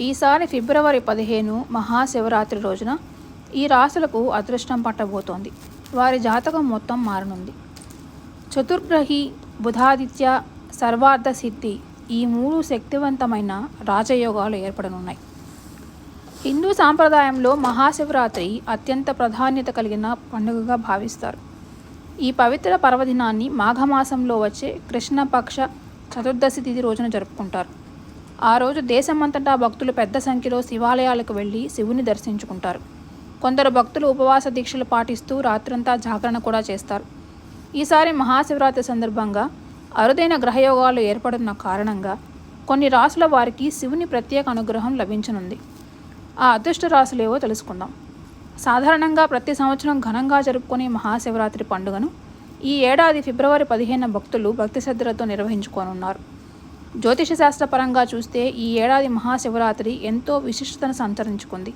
ఈసారి ఫిబ్రవరి పదిహేను మహాశివరాత్రి రోజున ఈ రాశులకు అదృష్టం పట్టబోతోంది. వారి జాతకం మొత్తం మారనుంది. చతుర్గ్రహి బుధాదిత్య సర్వార్థ సిద్ధి ఈ మూడు శక్తివంతమైన రాజయోగాలు ఏర్పడనున్నాయి. హిందూ సాంప్రదాయంలో మహాశివరాత్రి అత్యంత ప్రాధాన్యత కలిగిన పండుగగా భావిస్తారు. ఈ పవిత్ర పర్వదినాన్ని మాఘమాసంలో వచ్చే కృష్ణపక్ష చతుర్దశి తిథి రోజున జరుపుకుంటారు. ఆ రోజు దేశమంతటా భక్తులు పెద్ద సంఖ్యలో శివాలయాలకు వెళ్ళి శివుని దర్శించుకుంటారు. కొందరు భక్తులు ఉపవాస దీక్షలు పాటిస్తూ రాత్రంతా జాగరణ కూడా చేస్తారు. ఈసారి మహాశివరాత్రి సందర్భంగా అరుదైన గ్రహయోగాలు ఏర్పడుతున్న కారణంగా కొన్ని రాసుల వారికి శివుని ప్రత్యేక అనుగ్రహం లభించనుంది. ఆ అదృష్ట రాశులేవో తెలుసుకుందాం. సాధారణంగా ప్రతి సంవత్సరం ఘనంగా జరుపుకునే మహాశివరాత్రి పండుగను ఈ ఏడాది ఫిబ్రవరి పదిహేను భక్తులు భక్తి శ్రద్ధలతో నిర్వహించుకోనున్నారు. జ్యోతిష శాస్త్రపరంగా చూస్తే ఈ ఏడాది మహాశివరాత్రి ఎంతో విశిష్టతను సంతరించుకుంది.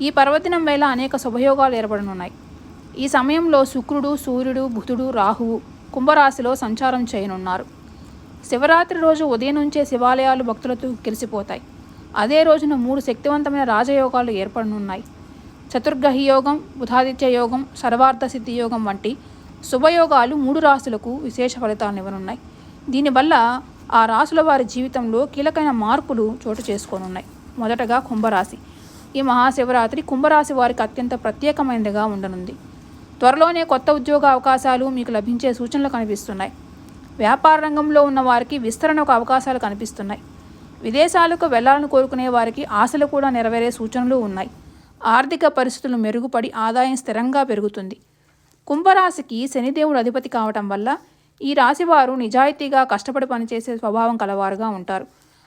ఈ పర్వదినం వేళ అనేక శుభయోగాలు ఏర్పడనున్నాయి. ఈ సమయంలో శుక్రుడు సూర్యుడు బుధుడు రాహువు కుంభరాశిలో సంచారం చేయనున్నారు. శివరాత్రి రోజు ఉదయం నుంచే శివాలయాలు భక్తులతో కిరిసిపోతాయి అదే రోజున మూడు శక్తివంతమైన రాజయోగాలు ఏర్పడనున్నాయి. చతుర్గ్రహి యోగం బుధాదిత్య యోగం సర్వార్థ సిద్ధి యోగం వంటి శుభయోగాలు మూడు రాశులకు విశేష ఫలితాలను ఇవ్వనున్నాయి. దీనివల్ల ఆ రాశుల వారి జీవితంలో కీలకమైన మార్పులు చోటు చేసుకోనున్నాయి. మొదటగా కుంభరాశి. ఈ మహాశివరాత్రి కుంభరాశి వారికి అత్యంత ప్రత్యేకమైనదిగా ఉండనుంది. త్వరలోనే కొత్త ఉద్యోగ అవకాశాలు మీకు లభించే సూచనలు కనిపిస్తున్నాయి. వ్యాపార రంగంలో ఉన్న వారికి విస్తరణకు అవకాశాలు కనిపిస్తున్నాయి. విదేశాలకు వెళ్ళాలని కోరుకునే వారికి ఆశలు కూడా నెరవేరే సూచనలు ఉన్నాయి. ఆర్థిక పరిస్థితులు మెరుగుపడి ఆదాయం స్థిరంగా పెరుగుతుంది. కుంభరాశికి శనిదేవుడు అధిపతి కావటం వల్ల ఈ రాశివారు నిజాయితీగా కష్టపడి పనిచేసే స్వభావం కలవారుగా ఉంటారు.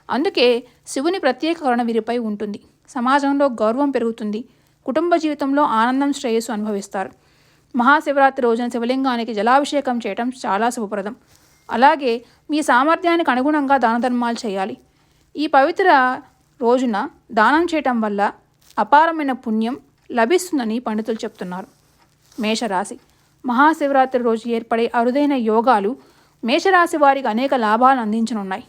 అందుకే శివుని ప్రత్యేక కరుణ వీరిపై ఉంటుంది. సమాజంలో గౌరవం పెరుగుతుంది. కుటుంబ జీవితంలో ఆనందం శ్రేయస్సు అనుభవిస్తారు. మహాశివరాత్రి రోజున శివలింగానికి జలాభిషేకం చేయటం చాలా శుభప్రదం. అలాగే మీ సామర్థ్యానికి అనుగుణంగా దానధర్మాలు చేయాలి. ఈ పవిత్ర రోజున దానం చేయటం వల్ల అపారమైన పుణ్యం లభిస్తుందని పండితులు చెప్తున్నారు. మేషరాశి. మహాశివరాత్రి రోజు ఏర్పడే అరుదైన యోగాలు మేషరాశి వారికి అనేక లాభాలు అందించనున్నాయి.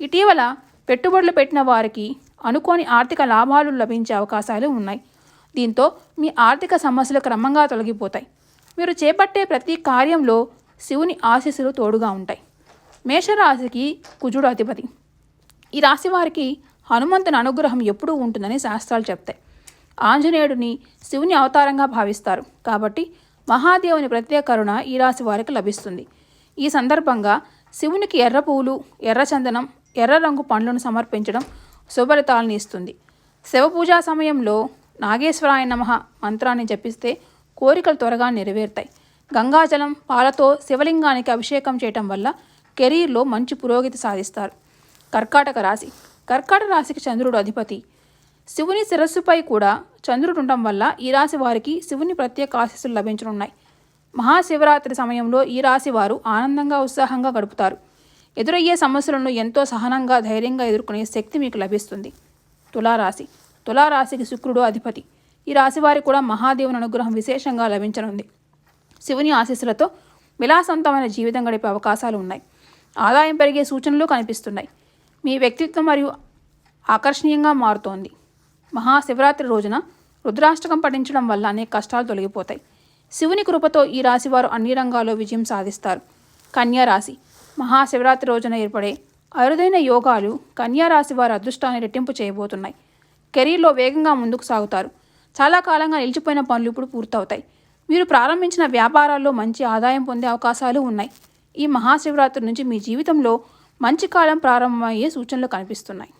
ఇటీవల పెట్టుబడులు పెట్టిన వారికి అనుకోని ఆర్థిక లాభాలు లభించే అవకాశాలు ఉన్నాయి. దీంతో మీ ఆర్థిక సమస్యలు క్రమంగా తొలగిపోతాయి. మీరు చేపట్టే ప్రతి కార్యంలో శివుని ఆశీస్సులు తోడుగా ఉంటాయి. మేషరాశికి కుజుడు అధిపతి. ఈ రాశి వారికి హనుమంతుని అనుగ్రహం ఎప్పుడూ ఉంటుందని శాస్త్రాలు చెప్తాయి. ఆంజనేయుడిని శివుని అవతారంగా భావిస్తారు. కాబట్టి మహాదేవుని ప్రత్యేక కరుణ ఈ రాశి వారికి లభిస్తుంది. ఈ సందర్భంగా శివునికి ఎర్ర పువ్వులు ఎర్ర చందనం ఎర్ర రంగు పండ్లను సమర్పించడం శుభలితాలను ఇస్తుంది. శివపూజా సమయంలో నాగేశ్వరాయ నమ మంత్రాన్ని జపిస్తే కోరికలు త్వరగా నెరవేరుతాయి. గంగాజలం పాలతో శివలింగానికి అభిషేకం చేయటం వల్ల కెరీర్లో మంచి పురోగతి సాధిస్తారు. కర్కాటక రాశి. కర్కాటక రాశికి చంద్రుడు అధిపతి. శివుని శిరస్సుపై కూడా చంద్రుడు ఉండటం వల్ల ఈ రాశి వారికి శివుని ప్రత్యేక ఆశీస్సులు లభించనున్నాయి. మహాశివరాత్రి సమయంలో ఈ రాశి వారు ఆనందంగా ఉత్సాహంగా గడుపుతారు. ఎదురయ్యే సమస్యలను ఎంతో సహనంగా ధైర్యంగా ఎదుర్కొనే శక్తి మీకు లభిస్తుంది. తులారాశి. తులారాశికి శుక్రుడు అధిపతి. ఈ రాశి వారి కూడా మహాదేవుని అనుగ్రహం విశేషంగా లభించనుంది. శివుని ఆశీస్సులతో విలాసవంతమైన జీవితం గడిపే అవకాశాలు ఉన్నాయి. ఆదాయం పెరిగే సూచనలు కనిపిస్తున్నాయి. మీ వ్యక్తిత్వం మరియు ఆకర్షణీయంగా మారుతోంది. మహాశివరాత్రి రోజున రుద్రాష్టకం పఠించడం వల్ల అనేక కష్టాలు తొలగిపోతాయి. శివుని కృపతో ఈ రాశివారు అన్ని రంగాల్లో విజయం సాధిస్తారు. కన్యా రాశి. మహాశివరాత్రి రోజున ఏర్పడే అరుదైన యోగాలు కన్యా రాశి వారి అదృష్టాన్ని రెట్టింపు చేయబోతున్నాయి. కెరీర్లో వేగంగా ముందుకు సాగుతారు. చాలా కాలంగా నిలిచిపోయిన పనులు ఇప్పుడు పూర్తవుతాయి. మీరు ప్రారంభించిన వ్యాపారాల్లో మంచి ఆదాయం పొందే అవకాశాలు ఉన్నాయి. ఈ మహాశివరాత్రి నుంచి మీ జీవితంలో మంచి కాలం ప్రారంభమయ్యే సూచనలు కనిపిస్తున్నాయి.